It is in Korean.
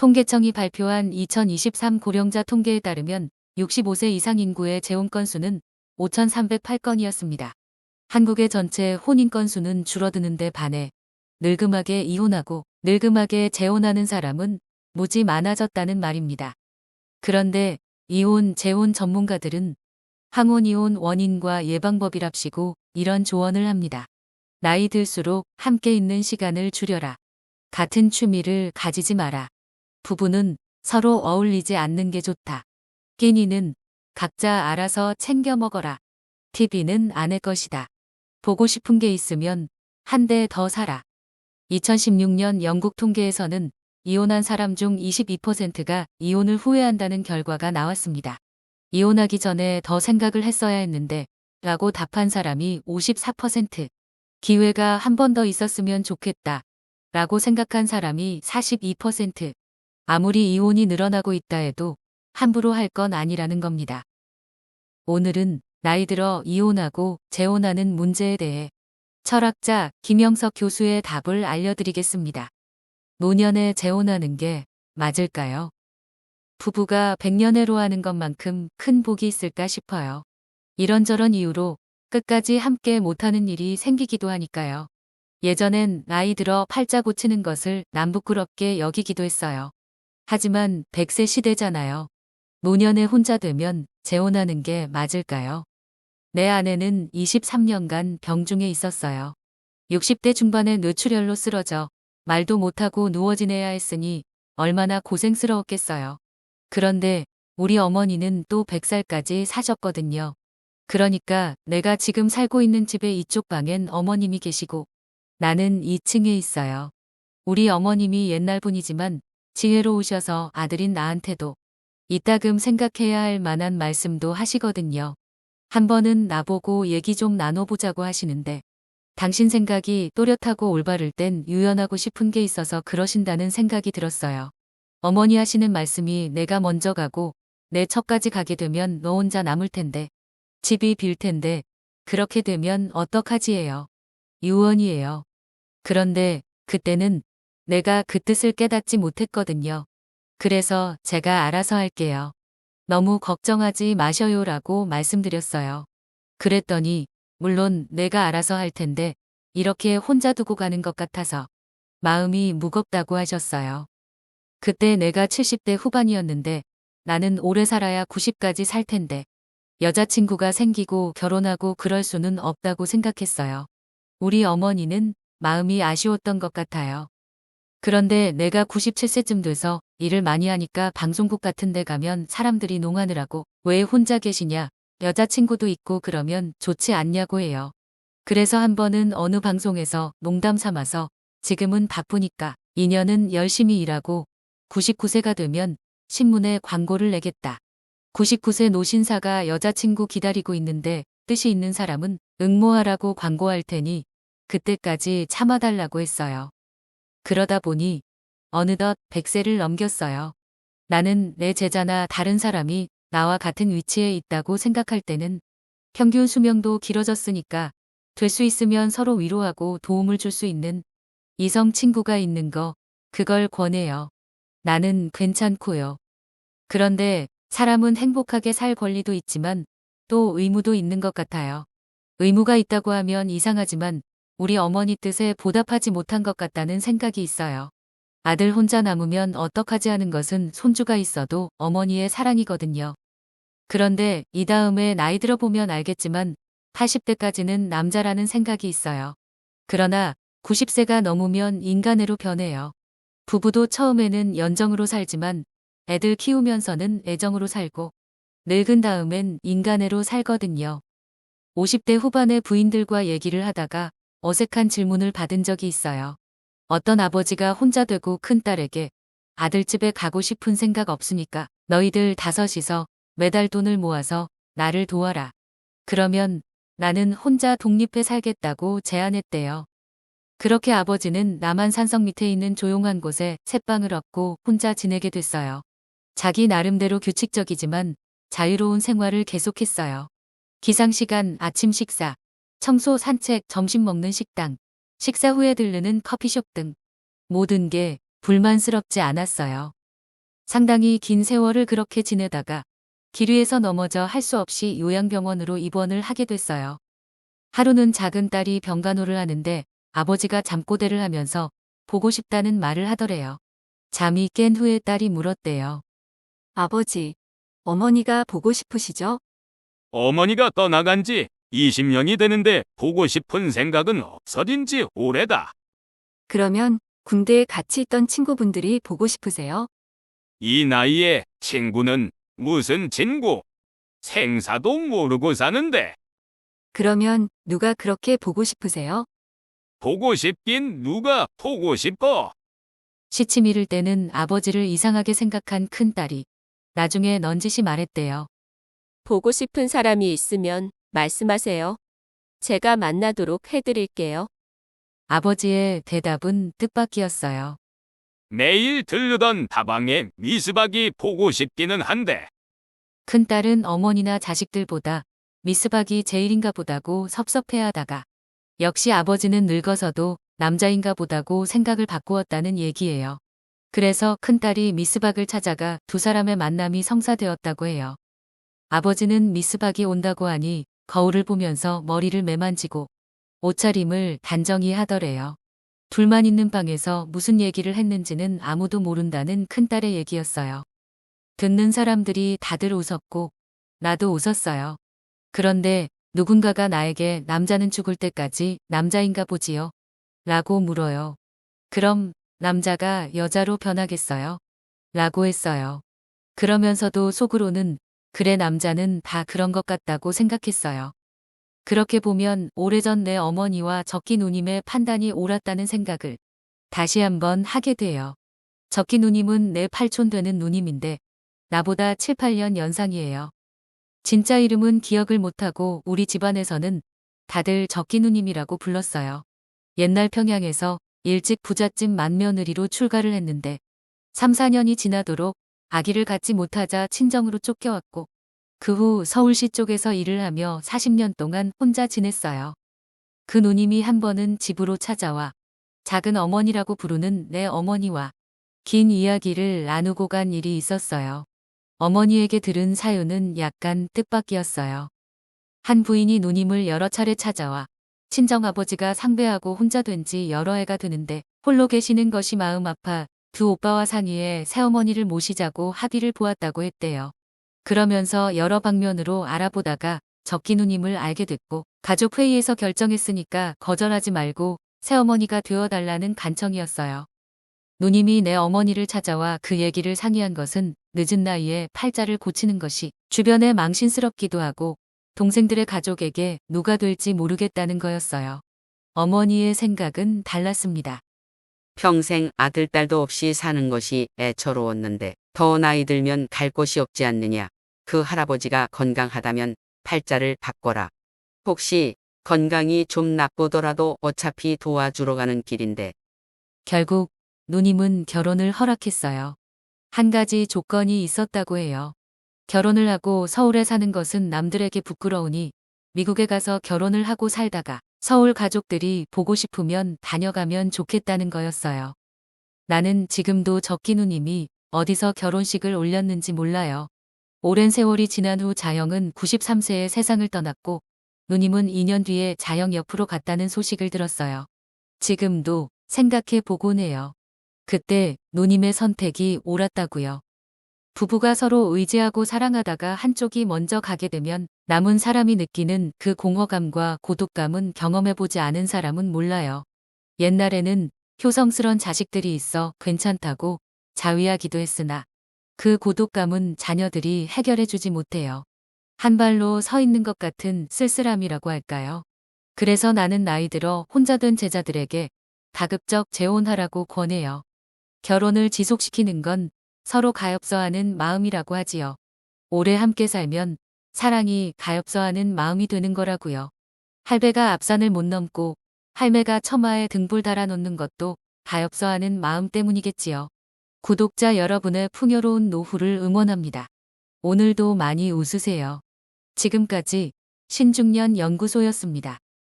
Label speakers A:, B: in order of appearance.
A: 통계청이 발표한 2023 고령자 통계에 따르면 65세 이상 인구의 재혼 건수는 5,308건이었습니다. 한국의 전체 혼인 건수는 줄어드는 데 반해 늙음하게 이혼하고 늙음하게 재혼하는 사람은 무지 많아졌다는 말입니다. 그런데 이혼, 재혼 전문가들은 항혼 이혼 원인과 예방법이랍시고 이런 조언을 합니다. 나이 들수록 함께 있는 시간을 줄여라. 같은 취미를 가지지 마라. 부부는 서로 어울리지 않는 게 좋다. 끼니는 각자 알아서 챙겨 먹어라. TV는 아내 것이다. 보고 싶은 게 있으면 한 대 더 사라. 2016년 영국 통계에서는 이혼한 사람 중 22%가 이혼을 후회한다는 결과가 나왔습니다. 이혼하기 전에 더 생각을 했어야 했는데 라고 답한 사람이 54%, 기회가 한 번 더 있었으면 좋겠다 라고 생각한 사람이 42%, 아무리 이혼이 늘어나고 있다 해도 함부로 할 건 아니라는 겁니다. 오늘은 나이 들어 이혼하고 재혼하는 문제에 대해 철학자 김영석 교수의 답을 알려드리겠습니다. 노년에 재혼하는 게 맞을까요? 부부가 백년해로 하는 것만큼 큰 복이 있을까 싶어요. 이런저런 이유로 끝까지 함께 못하는 일이 생기기도 하니까요. 예전엔 나이 들어 팔자 고치는 것을 남부끄럽게 여기기도 했어요. 하지만 100세 시대잖아요. 노년에 혼자 되면 재혼하는 게 맞을까요? 내 아내는 23년간 병중에 있었어요. 60대 중반에 뇌출혈로 쓰러져 말도 못하고 누워 지내야 했으니 얼마나 고생스러웠겠어요. 그런데 우리 어머니는 또 100살까지 사셨거든요. 그러니까 내가 지금 살고 있는 집의 이쪽 방엔 어머님이 계시고 나는 2층에 있어요. 우리 어머님이 옛날 분이지만 지혜로우셔서 아들인 나한테도 이따금 생각해야 할 만한 말씀도 하시거든요. 한 번은 나보고 얘기 좀 나눠보자고 하시는데 당신 생각이 또렷하고 올바를 땐 유연하고 싶은 게 있어서 그러신다는 생각이 들었어요. 어머니 하시는 말씀이 내가 먼저 가고 내 척까지 가게 되면 너 혼자 남을 텐데 집이 빌 텐데 그렇게 되면 어떡하지예요. 유언이에요. 그런데 그때는 내가 그 뜻을 깨닫지 못했거든요. 그래서 제가 알아서 할게요. 너무 걱정하지 마셔요 라고 말씀드렸어요. 그랬더니 물론 내가 알아서 할 텐데 이렇게 혼자 두고 가는 것 같아서 마음이 무겁다고 하셨어요. 그때 내가 70대 후반이었는데 나는 오래 살아야 90까지 살 텐데 여자친구가 생기고 결혼하고 그럴 수는 없다고 생각했어요. 우리 어머니는 마음이 아쉬웠던 것 같아요. 그런데 내가 97세쯤 돼서 일을 많이 하니까 방송국 같은 데 가면 사람들이 농하느라고 왜 혼자 계시냐 여자친구도 있고 그러면 좋지 않냐고 해요. 그래서 한 번은 어느 방송에서 농담 삼아서 지금은 바쁘니까 2년은 열심히 일하고 99세가 되면 신문에 광고를 내겠다. 99세 노신사가 여자친구 기다리고 있는데 뜻이 있는 사람은 응모하라고 광고할 테니 그때까지 참아달라고 했어요. 그러다 보니 어느덧 100세를 넘겼어요. 나는 내 제자나 다른 사람이 나와 같은 위치에 있다고 생각할 때는 평균 수명도 길어졌으니까 될 수 있으면 서로 위로하고 도움을 줄 수 있는 이성 친구가 있는 거 그걸 권해요. 나는 괜찮고요. 그런데 사람은 행복하게 살 권리도 있지만 또 의무도 있는 것 같아요. 의무가 있다고 하면 이상하지만 우리 어머니 뜻에 보답하지 못한 것 같다는 생각이 있어요. 아들 혼자 남으면 어떡하지 하는 것은 손주가 있어도 어머니의 사랑이거든요. 그런데 이 다음에 나이 들어보면 알겠지만 80대까지는 남자라는 생각이 있어요. 그러나 90세가 넘으면 인간으로 변해요. 부부도 처음에는 연정으로 살지만 애들 키우면서는 애정으로 살고 늙은 다음엔 인간애로 살거든요. 50대 후반의 부인들과 얘기를 하다가 어색한 질문을 받은 적이 있어요. 어떤 아버지가 혼자 되고 큰 딸에게 아들 집에 가고 싶은 생각 없으니까 너희들 다섯이서 매달 돈을 모아서 나를 도와라. 그러면 나는 혼자 독립해 살겠다고 제안했대요. 그렇게 아버지는 남한 산성 밑에 있는 조용한 곳에 새방을 얻고 혼자 지내게 됐어요. 자기 나름대로 규칙적이지만 자유로운 생활을 계속했어요. 기상시간 아침 식사, 청소, 산책, 점심 먹는 식당, 식사 후에 들르는 커피숍 등 모든 게 불만스럽지 않았어요. 상당히 긴 세월을 그렇게 지내다가 길 위에서 넘어져 할 수 없이 요양병원으로 입원을 하게 됐어요. 하루는 작은 딸이 병간호를 하는데 아버지가 잠꼬대를 하면서 보고 싶다는 말을 하더래요. 잠이 깬 후에 딸이 물었대요.
B: 아버지, 어머니가 보고 싶으시죠?
C: 어머니가 떠나간 지 20년이 되는데 보고 싶은 생각은 없어진 지 오래다.
B: 그러면 군대에 같이 있던 친구분들이 보고 싶으세요?
C: 이 나이에 친구는 무슨 친구? 생사도 모르고 사는데
B: 그러면 누가 그렇게 보고 싶으세요?
C: 보고 싶긴 누가 보고 싶어?
A: 시치 미를 때는 아버지를 이상하게 생각한 큰딸이 나중에 넌지시 말했대요.
D: 보고 싶은 사람이 있으면 말씀하세요. 제가 만나도록 해드릴게요.
A: 아버지의 대답은 뜻밖이었어요.
C: 매일 들르던 다방에 미스박이 보고 싶기는 한데
A: 큰딸은 어머니나 자식들보다 미스박이 제일인가 보다고 섭섭해하다가 역시 아버지는 늙어서도 남자인가 보다고 생각을 바꾸었다는 얘기예요. 그래서 큰딸이 미스박을 찾아가 두 사람의 만남이 성사되었다고 해요. 아버지는 미스박이 온다고 하니 거울을 보면서 머리를 매만지고 옷차림을 단정히 하더래요. 둘만 있는 방에서 무슨 얘기를 했는지는 아무도 모른다는 큰딸의 얘기였어요. 듣는 사람들이 다들 웃었고 나도 웃었어요. 그런데 누군가가 나에게 남자는 죽을 때까지 남자인가 보지요? 라고 물어요. 그럼 남자가 여자로 변하겠어요? 라고 했어요. 그러면서도 속으로는 그래 남자는 다 그런 것 같다고 생각했어요. 그렇게 보면 오래전 내 어머니와 적기 누님의 판단이 옳았다는 생각을 다시 한번 하게 돼요. 적기 누님은 내 팔촌 되는 누님인데 나보다 7, 8년 연상이에요. 진짜 이름은 기억을 못하고 우리 집안에서는 다들 적기 누님이라고 불렀어요. 옛날 평양에서 일찍 부잣집 맏며느리로 출가를 했는데 3, 4년이 지나도록 아기를 갖지 못하자 친정으로 쫓겨왔고 그 후 서울시 쪽에서 일을 하며 40년 동안 혼자 지냈어요. 그 누님이 한 번은 집으로 찾아와 작은 어머니라고 부르는 내 어머니와 긴 이야기를 나누고 간 일이 있었어요. 어머니에게 들은 사유는 약간 뜻밖이었어요. 한 부인이 누님을 여러 차례 찾아와 친정아버지가 상배하고 혼자 된 지 여러 해가 되는데 홀로 계시는 것이 마음 아파 두 오빠와 상의해 새어머니를 모시자고 합의를 보았다고 했대요. 그러면서 여러 방면으로 알아보다가 적기 누님을 알게 됐고 가족 회의에서 결정했으니까 거절하지 말고 새어머니가 되어달라는 간청이었어요. 누님이 내 어머니를 찾아와 그 얘기를 상의한 것은 늦은 나이에 팔자를 고치는 것이 주변에 망신스럽기도 하고 동생들의 가족에게 누가 될지 모르겠다는 거였어요. 어머니의 생각은 달랐습니다.
E: 평생 아들, 딸도 없이 사는 것이 애처로웠는데 더 나이 들면 갈 곳이 없지 않느냐. 그 할아버지가 건강하다면 팔자를 바꿔라. 혹시 건강이 좀 나쁘더라도 어차피 도와주러 가는 길인데
A: 결국 누님은 결혼을 허락했어요. 한 가지 조건이 있었다고 해요. 결혼을 하고 서울에 사는 것은 남들에게 부끄러우니 미국에 가서 결혼을 하고 살다가 서울 가족들이 보고 싶으면 다녀가면 좋겠다는 거였어요. 나는 지금도 적기 누님이 어디서 결혼식을 올렸는지 몰라요. 오랜 세월이 지난 후 자영은 93세에 세상을 떠났고 누님은 2년 뒤에 자영 옆으로 갔다는 소식을 들었어요. 지금도 생각해 보곤 해요. 그때 누님의 선택이 옳았다고요. 부부가 서로 의지하고 사랑하다가 한쪽이 먼저 가게 되면 남은 사람이 느끼는 그 공허감과 고독감은 경험해보지 않은 사람은 몰라요. 옛날에는 효성스런 자식들이 있어 괜찮다고 자위하기도 했으나 그 고독감은 자녀들이 해결해주지 못해요. 한 발로 서 있는 것 같은 쓸쓸함이라고 할까요? 그래서 나는 나이 들어 혼자 된 제자들에게 가급적 재혼하라고 권해요. 결혼을 지속시키는 건 서로 가엾어하는 마음이라고 하지요. 오래 함께 살면 사랑이 가엾어하는 마음이 되는 거라고요. 할배가 앞산을 못 넘고 할매가 처마에 등불 달아놓는 것도 가엾어하는 마음 때문이겠지요. 구독자 여러분의 풍요로운 노후를 응원합니다. 오늘도 많이 웃으세요. 지금까지 신중년 연구소였습니다.